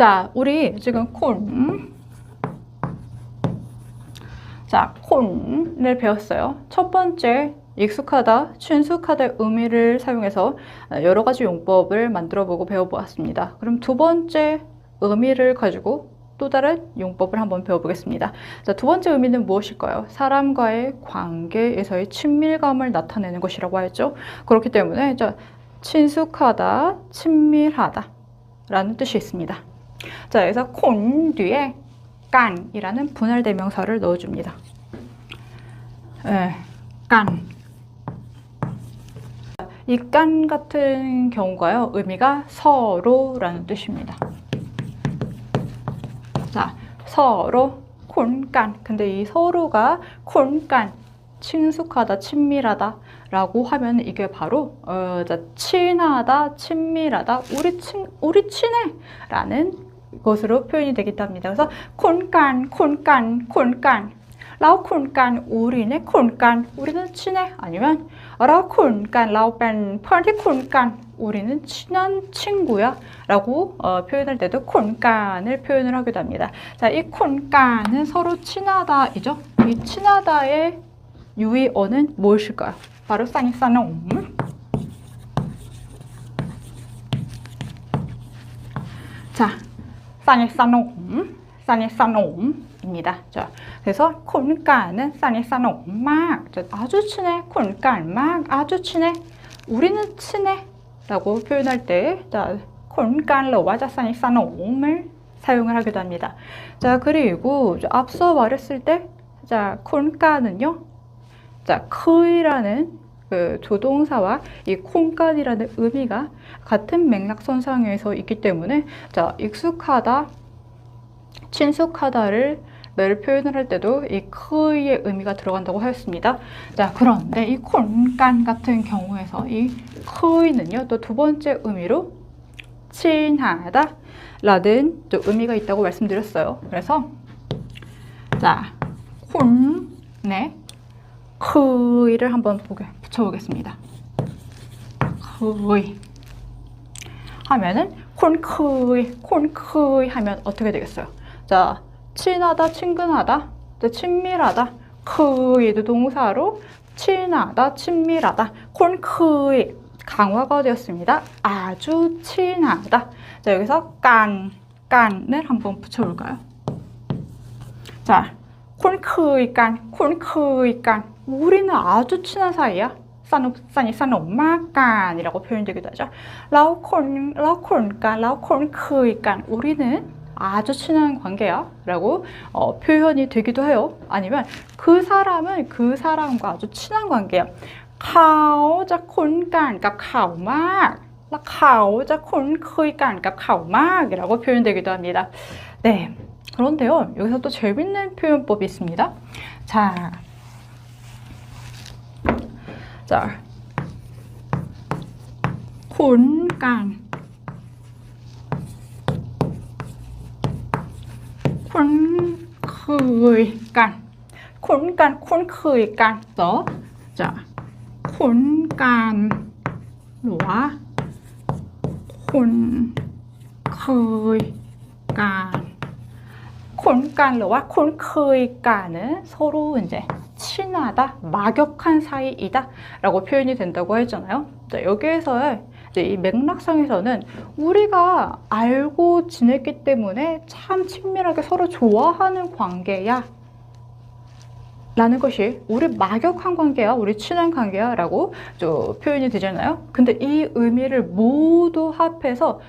자, 우리 지금 콘. 자, 콘을 배웠어요. 첫 번째, 익숙하다, 친숙하다의 의미를 사용해서 여러 가지 용법을 만들어 보고 배워보았습니다. 그럼 두 번째 의미를 가지고 또 다른 용법을 한번 배워보겠습니다. 자, 두 번째 의미는 무엇일까요? 사람과의 관계에서의 친밀감을 나타내는 것이라고 하였죠. 그렇기 때문에 자, 친숙하다, 친밀하다 라는 뜻이 있습니다. 자, 여기서 콘 뒤에 깐이라는 분할 대명사를 넣어줍니다. 예, 깐. 이 깐 같은 경우가요, 의미가 서로라는 뜻입니다. 자, 서로 콘 깐. 근데 이 서로가 콘 깐, 친숙하다, 친밀하다 라고 하면 이게 바로 어, 자, 친하다, 친밀하다, 우리 친, 우리 친해 라는 것으로 표현이 되기도 합니다. 그래서 콘깐, 콘깐, 콘깐. 라오 콘깐, 우리네 콘깐, 우리는 친해. 아니면 라오 콘깐, 라오 뺀 펀티 콘깐, 우리는 친한 친구야. 라고 어, 표현할 때도 콘깐을 표현을 하기도 합니다. 자, 이 콘깐은 서로 친하다이죠. 이 친하다의 유의어는 무엇일까요? 바로 싸니싸놈. 자, 싸니싸놈, 싸니싸놈입니다. 자, 그래서 콘까는 싸니싸놈 막 아주 친해, 콘깐 막 아주 친해, 우리는 친해 라고 표현할 때, 자, 콘깐로와 자 싸니싸놈을 사용을 하기도 합니다. 자, 그리고 앞서 말했을 때, 자, 콘까는요, 자, 크이라는 그 조동사와 이 콩간이라는 의미가 같은 맥락선상에서 있기 때문에 자 익숙하다, 친숙하다를 를 표현을 할 때도 이 크의 의미가 들어간다고 하였습니다. 자 그런데 이 콩간 같은 경우에서 이 크이는요 또 두 번째 의미로 친하다 라는 또 의미가 있다고 말씀드렸어요. 그래서 자 콘네 크이를 한번 보게 붙여보겠습니다. 크이 하면은 콘크이 콘크이 하면 어떻게 되겠어요? 자 친하다 친근하다 친밀하다 크이도 동사로 친하다 친밀하다 콘크이 강화가 되었습니다. 아주 친하다. 자 여기서 깐 깐을 한번 붙여볼까요? 자 콘크이 깐 콘크이 깐 우리는 아주 친한 사이야. 싸노, 싸니, 싸노, 마깐이라고 표현되기도 하죠. 라오콘, 라오콘간, 라오콘크이간. 우리는 아주 친한 관계야. 라고 어, 표현이 되기도 해요. 아니면 그 사람은 그 사람과 아주 친한 관계야. 카오자 콘간, 그러니까 카오막. 카오자 콘크이간, 그러니까 카오막 이라고 표현되기도 합니다. 네. 그런데요, 여기서 또 재밌는 표현법이 있습니다. 자, 자, 콘간, 콘크이간, 콘간, 콘크이간. 또, 자, 콘간, 로와 콘크이간. 콘간, 로와 콘크이간은 서로 이제 친하다, 막역한 사이이다 라고 표현이 된다고 했잖아요. 자, 여기에서 이 맥락상에서는 우리가 알고 지냈기 때문에 참 친밀하게 서로 좋아하는 관계야 라는 것이 우리 막역한 관계야, 우리 친한 관계야 라고 표현이 되잖아요. 근데 이 의미를 모두 합해서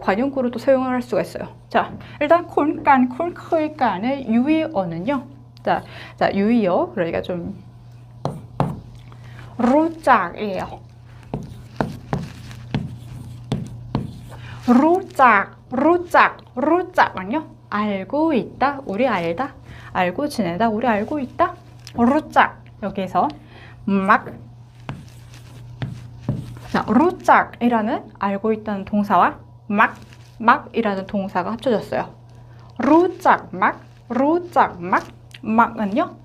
관용구로 또 사용을 할 수가 있어요. 자, 일단 콘깐, 콘크이깐의 유의어는요. 자, 자 유의어 그러니까 좀 루짝이에요. 루짝, 루짝, 루짝은요? 알고 있다, 우리 알다, 알고 지내다, 우리 알고 있다. 루짝. 여기서 막. 자, 루짝이라는 알고 있다는 동사와 막, 막이라는 동사가 합쳐졌어요. 루짝 막, 루짝 막 막은요?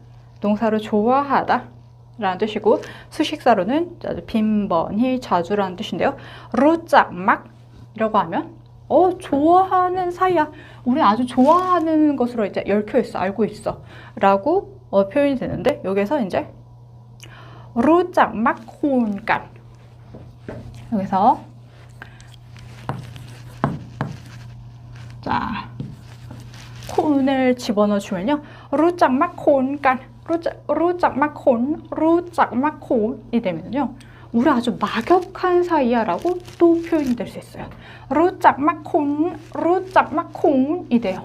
동사로 좋아하다 라는 뜻이고 수식사로는 빈번히 자주라는 뜻인데요. 루짝 막 이라고 하면 어 좋아하는 사이야. 우리 아주 좋아하는 것으로 이제 열켜 있어 알고 있어 라고 어, 표현이 되는데 여기서 이제 루짝 막혼간. 여기서 자 콘을 집어넣어 주면요. รู้จักมักคูณกัน รู้จักรู้จักมักคูณรู้จักมักคูณ이 되면요. 우리 아주 막역한 사이야라고 또 표현이 될 수 있어요. รู้จักมักคุ้นรู้จักมักคุ้น이 돼요.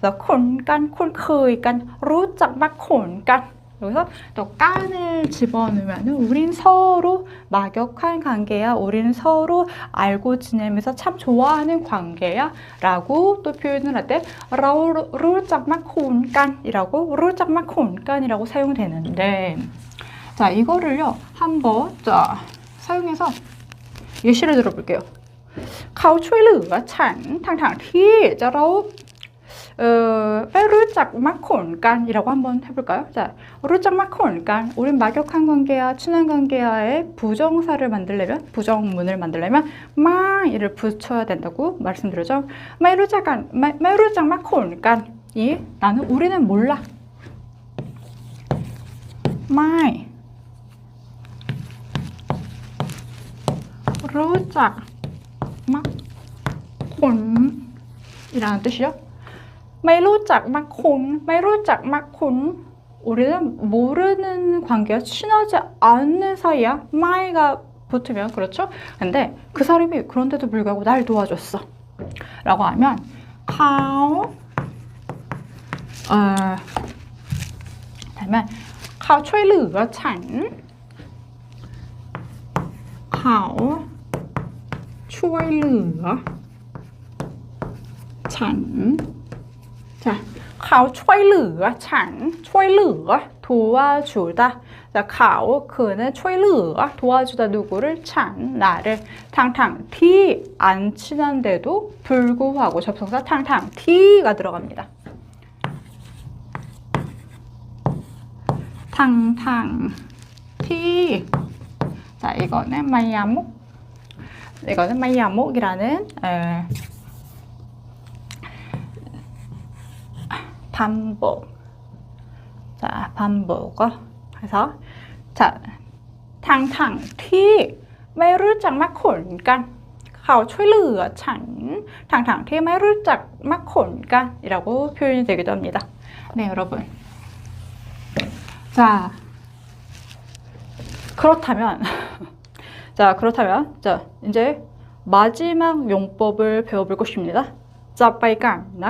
그래서 คุ้นกันคุ้นเคยกัน รู้จักมักคุ้นกัน 여기서 또 깐을 집어넣으면 우린 서로 막역한 관계야. 우리는 서로 알고 지내면서 참 좋아하는 관계야. 라고 또 표현을 할 때, เรารู้จักมักคุ้นกัน이라고, รู้จักมักคุ้นกัน이라고 사용되는데, 자, 이거를요, 한번, 자, 사용해서 예시를 들어볼게요. เขาช่วยเหลือฉันทั้งๆที่จะเรา 어, 페루짝 마콘간이라고 한번 해볼까요? 자, 루짝 마콘간. 우린 막역한 관계와 친한 관계와의 부정사를 만들려면, 부정문을 만들려면 마 이를 붙여야 된다고 말씀드렸죠. 메루짝간, 메루짝 마콘간이 나는 우리는 몰라. 마이 루짝 마콘 이라는 뜻이요. ไม่รู้จักมักคุ้นไม่รู้จักมักคุ้น 우리는 모르는 관계야 친하지 않는 사이야 마이가 붙으면 그렇죠 근데 그 사람이 그런데도 불구하고 날 도와줬어 라고 하면 เขาเอ่อ 다음에 เขาช่วยเหลือฉันเขาช่วยเหลือฉัน 자, เขาช่วยเหลือฉันช่วยเหลือ 도와주다. 자, เขา 그는 ช่วยเหลือ 도와주다 누구를 찬 나를 탕탕 티 안 친한데도 불구하고 접속사 탕탕 티가 들어갑니다. 탕탕 티. 자, 이거는 마이야목. 이거는 마이야목이라는 에, 반복. 자, 반복어. 해서 자, 탕탕 티ไม่รู้จักมักขนกัน เขาช่วยเหลือฉันทั้งๆที่ไม่รู้จักมักขนกัน 이라고 표현이 되기도 합니다. 네, 여러분. 자, 그렇다면 자, 그렇다면 자, 이제 마지막 용법을 배워볼 것입니다. 자, 빨간